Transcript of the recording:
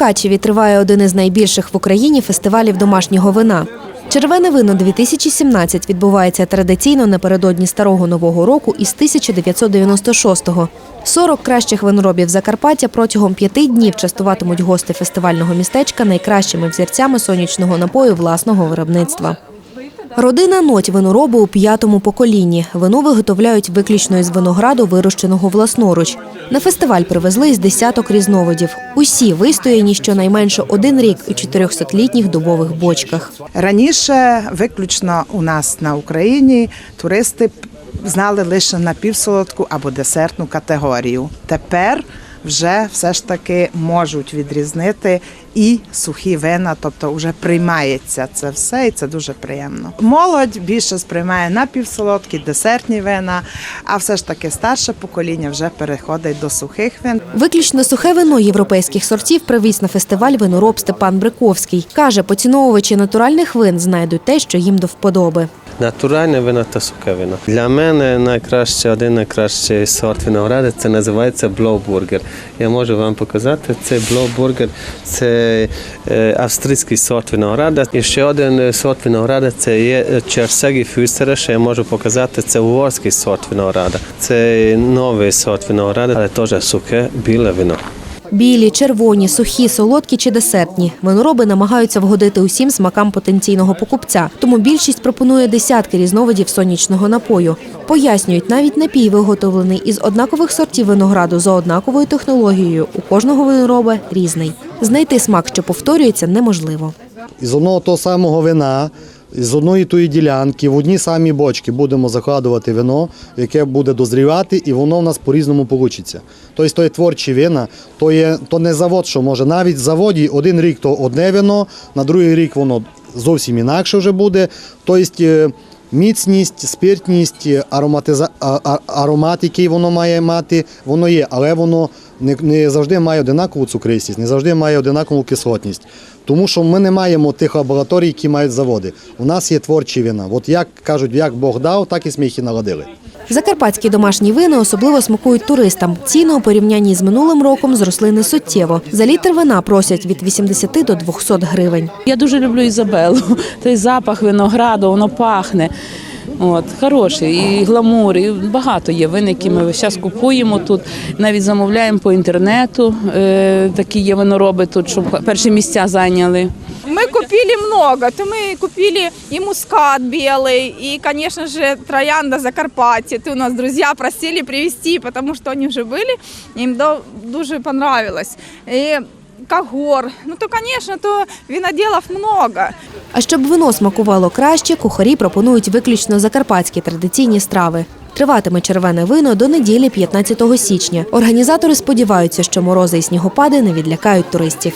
Мукачеві триває один із найбільших в Україні фестивалів домашнього вина. Червене вино 2017 відбувається традиційно напередодні старого нового року із 1996-го. 40 кращих виноробів Закарпаття протягом п'яти днів частуватимуть гости фестивального містечка найкращими взірцями сонячного напою власного виробництва. Родина Ноть виноробу у п'ятому поколінні. Вино виготовляють виключно із винограду, вирощеного власноруч. На фестиваль привезли із десяток різновидів. Усі вистояні щонайменше один рік у 400-літніх дубових бочках. Раніше виключно у нас на Україні туристи знали лише напівсолодку або десертну категорію. Тепер вже все ж таки можуть відрізнити і сухі вина, тобто вже приймається це все, і це дуже приємно. Молодь більше сприймає напівсолодкі, десертні вина, а все ж таки старше покоління вже переходить до сухих вин. Виключно сухе вино європейських сортів привіз на фестиваль винороб Степан Бриковський. Каже, поціновувачі натуральних вин знайдуть те, що їм до вподоби. Натуральне вино та сухе вино. Для мене найкраще, один найкращий сорт винограду це називається Блоубургер. Я можу вам показати. Це Блоубургер, це австрійський сорт винограда. І ще один сорт винограда це є Черсегі Фюсера, що я можу показати. Це угорський сорт винограда. Це новий сорт винограда, але теж сухе біле вино. Білі, червоні, сухі, солодкі чи десертні. Винороби намагаються вгодити усім смакам потенційного покупця. Тому більшість пропонує десятки різновидів сонячного напою. Пояснюють, навіть напій виготовлений із однакових сортів винограду за однаковою технологією. У кожного винороба різний. Знайти смак, що повторюється, неможливо. Із одного того самого вина, з одної тої ділянки, в одні самі бочки будемо закладувати вино, яке буде дозрівати, і воно в нас по-різному вийде. Тобто, то є творчі вина, то, є, то не завод, що може. Навіть в заводі один рік то одне вино, на другий рік воно зовсім інакше вже буде. Тобто, Міцність, спиртність, ароматиза... аромат, який воно має мати, воно є, але воно не, не завжди має одинакову цукристість, не завжди має одинакову кислотність. Тому що ми не маємо тих лабораторій, які мають заводи. У нас є творчі вина. От як кажуть, як Бог дав, так і сміхи наладили. Закарпатські домашні вини особливо смакують туристам. Ціни у порівнянні з минулим роком зросли не суттєво. За літр вина просять від 80 до 200 гривень. Я дуже люблю Ізабелу. Той запах винограду, воно пахне. От, хороший, і гламур, і багато є вин, які ми час купуємо тут. Навіть замовляємо по інтернету. Е, такі є винороби тут, щоб перші місця зайняли. Мы купили много. То мы купили и мускат белый, и, конечно же, троянда Закарпатье. Ты у нас друзья просили привезти, потому что они уже были, им до- дуже понравилось. И Кагор. Ну то, конечно, то виноделов много. А щоб вино смакувало краще, кухарі пропонують виключно закарпатські традиційні страви. Триватиме червене вино до неділі 15 січня. Організатори сподіваються, що морози і снігопади не відлякають туристів.